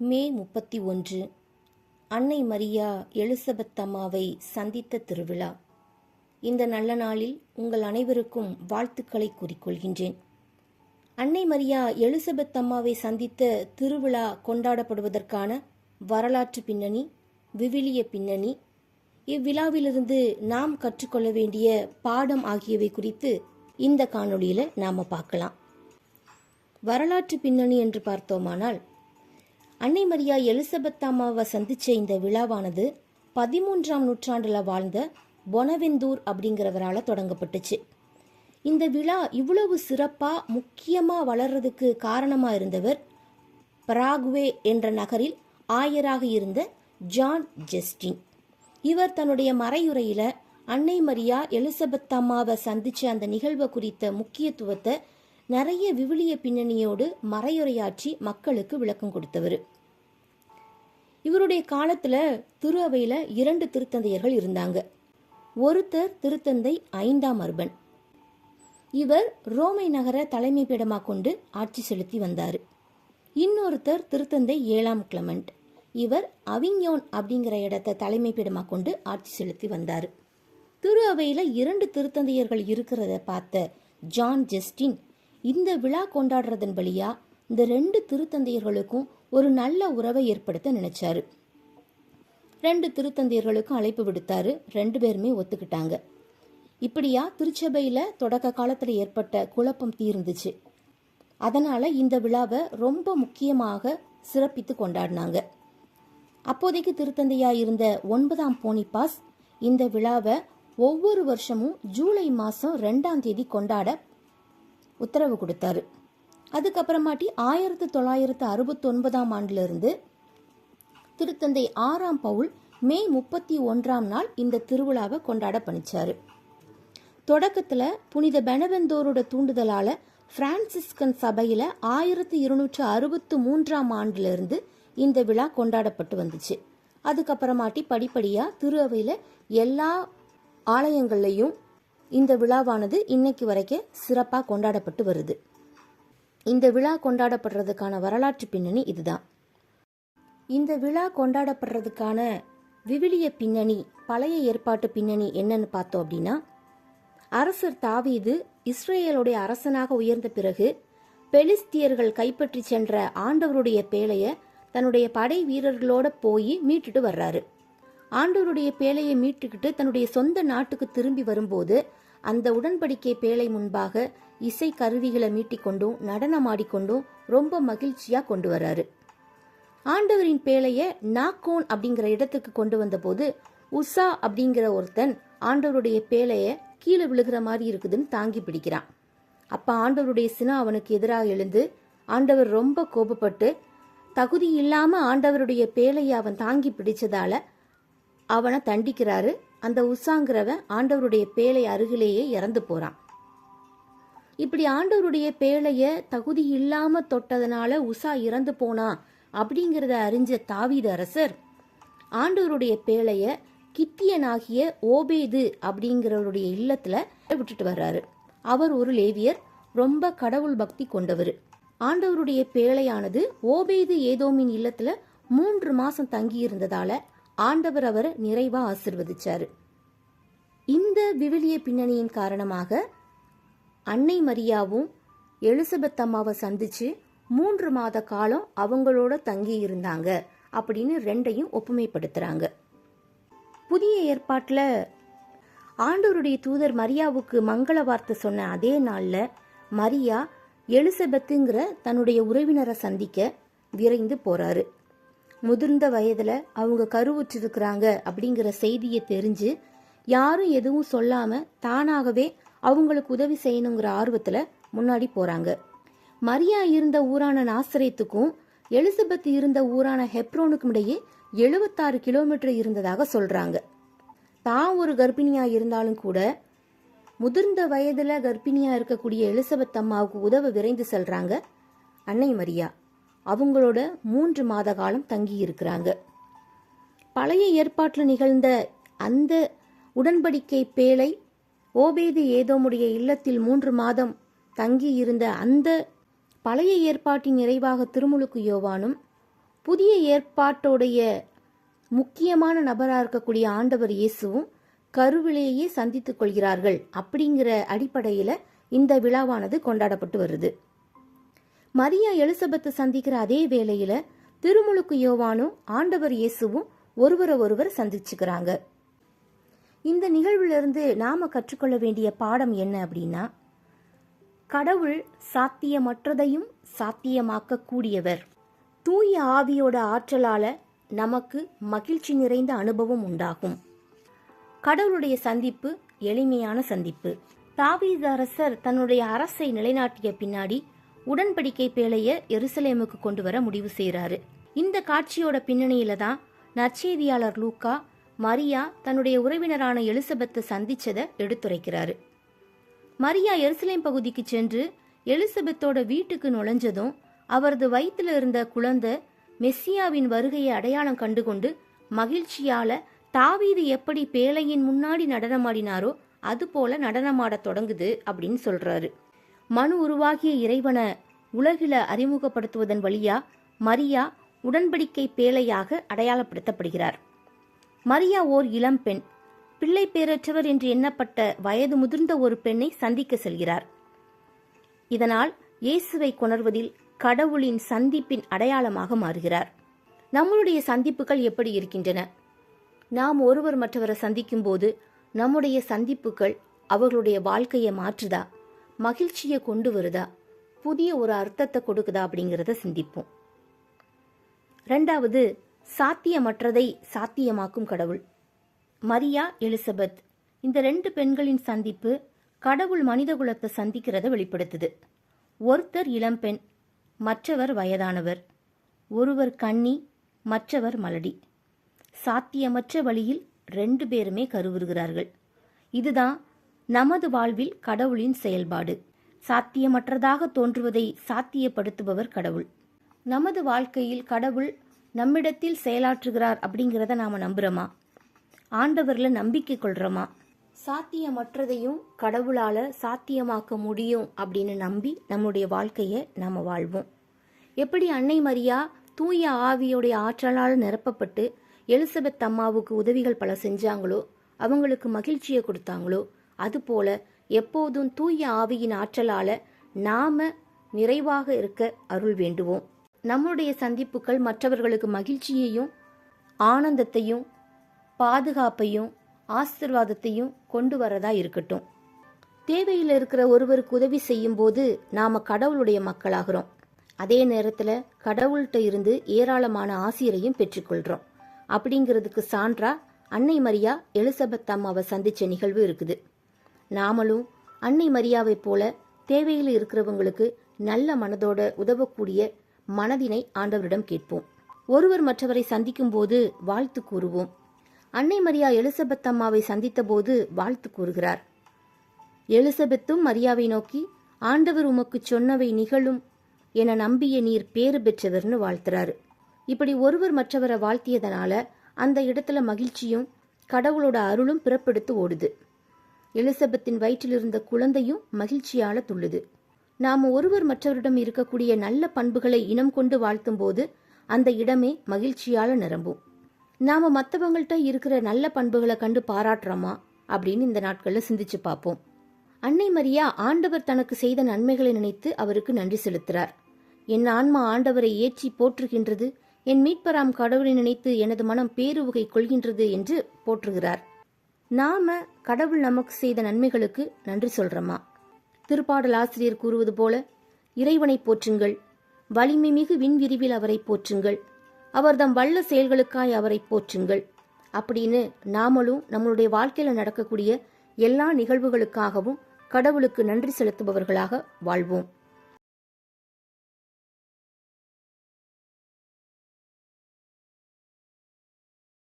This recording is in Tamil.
மே முப்பத்தி ஒன்று அன்னை மரியா எலிசபெத் அம்மாவை சந்தித்த திருவிழா. இந்த நல்ல நாளில் உங்கள் அனைவருக்கும் வாழ்த்துக்களை கூறிக்கொள்கின்றேன் அன்னை மரியா எலிசபெத் அம்மாவை சந்தித்த திருவிழா கொண்டாடப்படுவதற்கான வரலாற்று பின்னணி விவிலிய பின்னணி இவ்விழாவிலிருந்து நாம் கற்றுக்கொள்ள வேண்டிய பாடம் ஆகியவை குறித்து இந்த காணொளியில் நாம் பார்க்கலாம். வரலாற்று பின்னணி என்று பார்த்தோமானால் அன்னை மரியா எலிசபெத் அம்மாவை சந்திச்ச இந்த விழாவானது பதிமூன்றாம் நூற்றாண்டில் வாழ்ந்த பொனவெந்தூர் அப்படிங்கிறவரால் தொடங்கப்பட்டுச்சு. இந்த விழா இவ்வளவு சிறப்பாக முக்கியமாக வளர்றதுக்கு காரணமாக இருந்தவர் பராகுவே என்ற நகரில் ஆயராக இருந்த ஜான் ஜெஸ்டின். இவர் தன்னுடைய மறையுறையில் அன்னை மரியா எலிசபெத் அம்மாவை சந்திச்ச அந்த நிகழ்வை குறித்த முக்கியத்துவத்தை நிறைய விவிலிய பின்னணியோடு மறையுரையாற்றி மக்களுக்கு விளக்கம் கொடுத்தவர். இவருடைய காலத்துல திரு அவையில இரண்டு திருத்தந்தையர்கள் இருந்தாங்க. ஒருத்தர் திருத்தந்தை ஐந்தாம் அர்பன். இவர் ரோமை நகர தலைமை பீடமாக கொண்டு ஆட்சி செலுத்தி வந்தார். இன்னொருத்தர் திருத்தந்தை ஏழாம் கிளமெண்ட். இவர் அவிஞோன் அப்படிங்கிற இடத்தை தலைமை பீடமாக கொண்டு ஆட்சி செலுத்தி வந்தார். திரு அவையில் இரண்டு திருத்தந்தையர்கள் இருக்கிறத பார்த்த ஜான் ஜஸ்டின் இந்த விழா கொண்டாடுறதன் வழியா இந்த ரெண்டு திருத்தந்தையர்களுக்கும் ஒரு நல்ல உறவை ஏற்படுத்த நினைச்சாரு. ரெண்டு திருத்தந்தையர்களுக்கும் அழைப்பு விடுத்தாரு. ரெண்டு பேருமே ஒத்துக்கிட்டாங்க. இப்படியா திருச்சபையில தொடக்க காலத்துல ஏற்பட்ட குழப்பம் தீர்ந்துச்சு. அதனால இந்த விழாவை ரொம்ப முக்கியமாக சிறப்பித்து கொண்டாடினாங்க. அப்போதைக்கு திருத்தந்தையா இருந்த ஒன்பதாம் போனிபாஸ் இந்த விழாவை ஒவ்வொரு வருஷமும் ஜூலை மாசம் ரெண்டாம் தேதி கொண்டாட உத்தரவு கொடுத்தாரு. அதுக்கப்புறமாட்டி ஆயிரத்தி தொள்ளாயிரத்து அறுபத்தொன்பதாம் ஆண்டிலிருந்து திருத்தந்தை ஆறாம் பவுல் மே முப்பத்தி ஒன்றாம் நாள் இந்த திருவிழாவை கொண்டாட பணிச்சாரு. தொடக்கத்தில் புனித பெனவெந்தோரோட தூண்டுதலால் பிரான்சிஸ்கன் சபையில் ஆயிரத்தி இருநூற்று அறுபத்து மூன்றாம் ஆண்டிலிருந்து இந்த விழா கொண்டாடப்பட்டு வந்துச்சு. அதுக்கப்புறமாட்டி படிப்படியாக திருவையில் எல்லா ஆலயங்கள்லையும் இந்த விழாவானது இன்னைக்கு வரைக்கும் சிறப்பாக கொண்டாடப்பட்டு வருது. இந்த விழா கொண்டாடப்படுறதுக்கான வரலாற்று பின்னணி இதுதான். இந்த விழா கொண்டாடப்படுறதுக்கான விவிலிய பின்னணி பழைய ஏற்பாட்டு பின்னணி என்னன்னு பார்த்தோம் அப்படின்னா அரசர் தாவீது இஸ்ரேலுடைய அரசனாக உயர்ந்த பிறகு பெலிஸ்தியர்கள் கைப்பற்றி சென்ற ஆண்டவருடைய பேழைய தன்னுடைய படை வீரர்களோட போய் மீட்டுட்டு வர்றாரு. ஆண்டவருடைய பேழையை மீட்டுக்கிட்டு தன்னுடைய சொந்த நாட்டுக்கு திரும்பி வரும்போது அந்த உடன்படிக்கை பேழை முன்பாக இசை கருவிகளை மீட்டிக்கொண்டும் நடனமாடிக்கொண்டும் ரொம்ப மகிழ்ச்சியா கொண்டு வராரு. ஆண்டவரின் பேழைய நாக்கோன் அப்படிங்கிற இடத்துக்கு கொண்டு வந்தபோது உஷா அப்படிங்கிற ஒருத்தன் ஆண்டவருடைய பேழைய கீழே விழுகிற மாதிரி இருக்குதுன்னு தாங்கி பிடிக்கிறான். அப்ப ஆண்டவருடைய சினா அவனுக்கு எதிராக எழுந்து ஆண்டவர் ரொம்ப கோபப்பட்டு தகுதி இல்லாம ஆண்டவருடைய பேழையை அவன் தாங்கி பிடிச்சதால அவனை தண்டிக்கிறாரு. அந்த உஷாங்கிறவன் ஆண்டவருடைய பேழை அருகிலேயே இறந்து போறான். இப்படி ஆண்டவருடைய பேழைய தகுதி இல்லாம தொட்டதனால உஷா இறந்து போனா அப்படிங்கிறத அறிஞ்ச தாவீத அரசர் ஆண்டவருடைய பேழைய கித்தியனாகிய ஓபேது அப்படிங்கிறவருடைய இல்லத்துல விட்டுட்டு வர்றாரு. அவர் ஒரு லேவியர் ரொம்ப கடவுள் பக்தி கொண்டவர். ஆண்டவருடைய பேழையானது ஓபேது ஏதோமின் இல்லத்துல மூன்று மாசம் தங்கி இருந்ததால ஆண்டவர் அவரை நிறைவா ஆசிர்வதிச்சாரு. இந்த விவிலிய பின்னணியின் காரணமாக அன்னை மரியாவும் எலிசபெத் அம்மாவை சந்திச்சு மூன்று மாத காலம் அவங்களோட தங்கி இருந்தாங்க அப்படின்னு ரெண்டையும் ஒப்புமைப்படுத்துறாங்க. புதிய ஏற்பாட்டில் ஆண்டவருடைய தூதர் மரியாவுக்கு மங்கள வார்த்தை சொன்ன அதே நாளில் மரியா எலிசபெத்துங்கிற தன்னுடைய உறவினரை சந்திக்க விரைந்து போறாரு. முதிர்ந்த வயதுல அவங்க கருவுற்றிருக்கிறாங்க அப்படிங்கிற செய்தியை தெரிஞ்சு யாரும் எதுவும் சொல்லாம தானாகவே அவங்களுக்கு உதவி செய்யணுங்கிற ஆர்வத்துல முன்னாடி போறாங்க. மரியா இருந்த ஊரான நாசரேத்துக்கும் எலிசபெத் இருந்த ஊரான ஹெப்ரோனுக்கும் இடையே எழுபத்தாறு கிலோமீட்டர் இருந்ததாக சொல்றாங்க. தான் ஒரு கர்ப்பிணியா இருந்தாலும் கூட முதிர்ந்த வயதுல கர்ப்பிணியா இருக்கக்கூடிய எலிசபெத் அம்மாவுக்கு உதவ விரைந்து செல்றாங்க அன்னை மரியா. அவங்களோட மூன்று மாத காலம் தங்கி இருக்கிறாங்க பழைய ஏற்பாட்டில் நிகழ்ந்த அந்த உடன்படிக்கை பேழை ஓபேது ஏதோமுடைய இல்லத்தில் மூன்று மாதம் தங்கி இருந்த அந்த பழைய ஏற்பாட்டின் நிறைவாக திருமுழுக்கு யோவானும் புதிய ஏற்பாட்டோடைய முக்கியமான நபராக இருக்கக்கூடிய ஆண்டவர் இயேசுவும் கருவிலேயே சந்தித்துக் கொள்கிறார்கள் அப்படிங்கிற அடிப்படையில் இந்த விழாவானது கொண்டாடப்பட்டு வருது. மரியா எலிசபெத்தை சந்திக்கிற அதே வேளையில திருமுழுக்கு யோவானும் ஆண்டவர் இயேசுவும் ஒருவரை ஒருவர் சந்திச்சுக்கிறாங்க. இந்த நிகழ்விலிருந்து நாம கற்றுக்கொள்ள வேண்டிய பாடம் என்ன அப்படின்னா கடவுள் சாத்தியமற்றதையும் சாத்தியமாக்க கூடியவர் தூய ஆவியோட ஆற்றலால நமக்கு மகிழ்ச்சி நிறைந்த அனுபவம் உண்டாகும். கடவுளுடைய சந்திப்பு எளிமையான சந்திப்பு. தாவீதரசர் தன்னுடைய அரசை நிலைநாட்டிய பின்னாடி உடன்படிக்கை பேழைய எருசலேமுக்கு கொண்டு வர முடிவு செய்கிறாரு. இந்த காட்சியோட பின்னணியில தான் நற்செய்தியாளர் லூக்கா மரியா தன்னுடைய உறவினரான எலிசபெத்தை சந்திச்சதை எடுத்துரைக்கிறாரு. மரியா எருசலேம் பகுதிக்கு சென்று எலிசபெத்தோட வீட்டுக்கு நுழைஞ்சதும் அவரது வயிற்றில் இருந்த குழந்தை மெஸ்ஸியாவின் வருகையை அடையாளம் கண்டுகொண்டு மகிழ்ச்சியால தாவீது எப்படி பேழையின் முன்னாடி நடனமாடினாரோ அது போல நடனமாடத் தொடங்குது அப்படின்னு சொல்றாரு. மனு உருவாகிய இறைவனை உலகில அறிமுகப்படுத்துவதன் வழியா மரியா உடன்படிக்கை பேழையாக அடையாளப்படுத்தப்படுகிறார். மரியா ஓர் இளம்பெண் பிள்ளை பேரற்றவர் என்று எண்ணப்பட்ட வயது முதிர்ந்த ஒரு பெண்ணை சந்திக்க செல்கிறார். இதனால் இயேசுவை கொணர்வதில் கடவுளின் சந்திப்பின் அடையாளமாக மாறுகிறார். நம்மளுடைய சந்திப்புகள் எப்படி இருக்கின்றன? நாம் ஒருவர் மற்றவரை சந்திக்கும் போது நம்முடைய சந்திப்புகள் அவர்களுடைய வாழ்க்கையை மாற்றுதா? மகிழ்ச்சியை கொண்டு வருதா? புதிய ஒரு அர்த்தத்தை கொடுக்குதா அப்படிங்கிறத சிந்திப்போம். ரெண்டாவது சாத்தியமற்றதை சாத்தியமாக்கும் கடவுள். மரியா எலிசபெத் இந்த ரெண்டு பெண்களின் சந்திப்பு கடவுள் மனிதகுலத்தை சந்திக்கிறத வெளிப்படுத்துது. ஒருத்தர் இளம்பெண் மற்றவர் வயதானவர். ஒருவர் கன்னி மற்றவர் மலடி. சாத்தியமற்ற வழியில் ரெண்டு பேருமே கருவுறுகிறார்கள். இதுதான் நமது வாழ்வில் கடவுளின் செயல்பாடு. சாத்தியமற்றதாக தோன்றுவதை சாத்தியப்படுத்துபவர் கடவுள். நமது வாழ்க்கையில் கடவுள் நம்மிடத்தில் செயலாற்றுகிறார் அப்படிங்கிறத நாம் நம்புகிறோமா ஆண்டவரில் நம்பிக்கை கொள்கிறோமா சாத்தியமற்றதையும் கடவுளால் சாத்தியமாக்க முடியும் அப்படின்னு நம்பி நம்முடைய வாழ்க்கையை நாம் வாழ்வோம். எப்படி அன்னை மரியா தூய ஆவியோடைய ஆற்றலால் நிரப்பப்பட்டு எலிசபெத் அம்மாவுக்கு உதவிகள் பல செஞ்சாங்களோ அவங்களுக்கு மகிழ்ச்சியை கொடுத்தாங்களோ அதுபோல எப்போதும் தூய ஆவியின் ஆற்றலால நாம நிறைவாக இருக்க அருள் வேண்டுவோம். நம்முடைய சந்திப்புகள் மற்றவர்களுக்கு மகிழ்ச்சியையும் ஆனந்தத்தையும் பாதுகாப்பையும் ஆசிர்வாதத்தையும் கொண்டு வரதா இருக்கட்டும். தேவையில் இருக்கிற ஒருவருக்கு உதவி செய்யும் போது நாம கடவுளுடைய மக்களாகிறோம். அதே நேரத்தில் கடவுள்கிட்ட இருந்து ஏராளமான ஆசிரியரையும் பெற்றுக்கொள்கிறோம் அப்படிங்கிறதுக்கு சான்றா அன்னை மரியா எலிசபெத் அம்மாவை சந்திச்ச நிகழ்வு இருக்குது. நாமளும் அன்னை மரியாவைப் போல தேவையில் இருக்கிறவங்களுக்கு நல்ல மனதோட உதவக்கூடிய மனதினை ஆண்டவரிடம் கேட்போம். ஒருவர் மற்றவரை சந்திக்கும் போது வாழ்த்து கூறுவோம். அன்னை மரியா எலிசபெத் அம்மாவை சந்தித்த போது வாழ்த்து கூறுகிறார். எலிசபெத்தும் மரியாவை நோக்கி ஆண்டவர் உமக்கு சொன்னவை நிகழும் என நம்பிய நீர் பேறு பெற்றவர்னு வாழ்த்துறாரு. இப்படி ஒருவர் மற்றவரை வாழ்த்தியதனால அந்த இடத்துல மகிழ்ச்சியும் கடவுளோட அருளும் பிறப்பெடுத்து ஓடுது. எலிசபெத்தின் வயிற்றில் இருந்த குழந்தையும் மகிழ்ச்சியால துள்ளுது. நாம ஒருவர் மற்றவரிடம் இருக்கக்கூடிய நல்ல பண்புகளை இனம் கொண்டு வாழ்த்தும் போது அந்த இடமே மகிழ்ச்சியால நிரம்பும். நாம மற்றவங்கள்ட்ட இருக்கிற நல்ல பண்புகளை கண்டு பாராட்டுறோமா? அப்படின்னு இந்த நாட்கள்ல சிந்திச்சு பார்ப்போம். அன்னை மரியா ஆண்டவர் தனக்கு செய்த நன்மைகளை நினைத்து அவருக்கு நன்றி செலுத்துறார். என் ஆன்மா ஆண்டவரை ஏற்றி போற்றுகின்றது என் மீட்பராம் கடவுளை நினைத்து எனது மனம் பேருவகை கொள்கின்றது என்று போற்றுகிறார். நாம கடவுள் நமக்கு செய்த நன்மைகளுக்கு நன்றி சொல்றோமா? திருப்பாடல் ஆசிரியர் கூறுவது போல இறைவனை போற்றுங்கள் வலிமை மிகு விண்விரிவில் அவரை போற்றுங்கள் அவர்தம் வல்ல செயல்களுக்காய் அவரை போற்றுங்கள். அப்படின்னு நாமளும் நம்மளுடைய வாழ்க்கையில நடக்கக்கூடிய எல்லா நிகழ்வுகளுக்காகவும் கடவுளுக்கு நன்றி செலுத்துபவர்களாக வாழ்வோம்.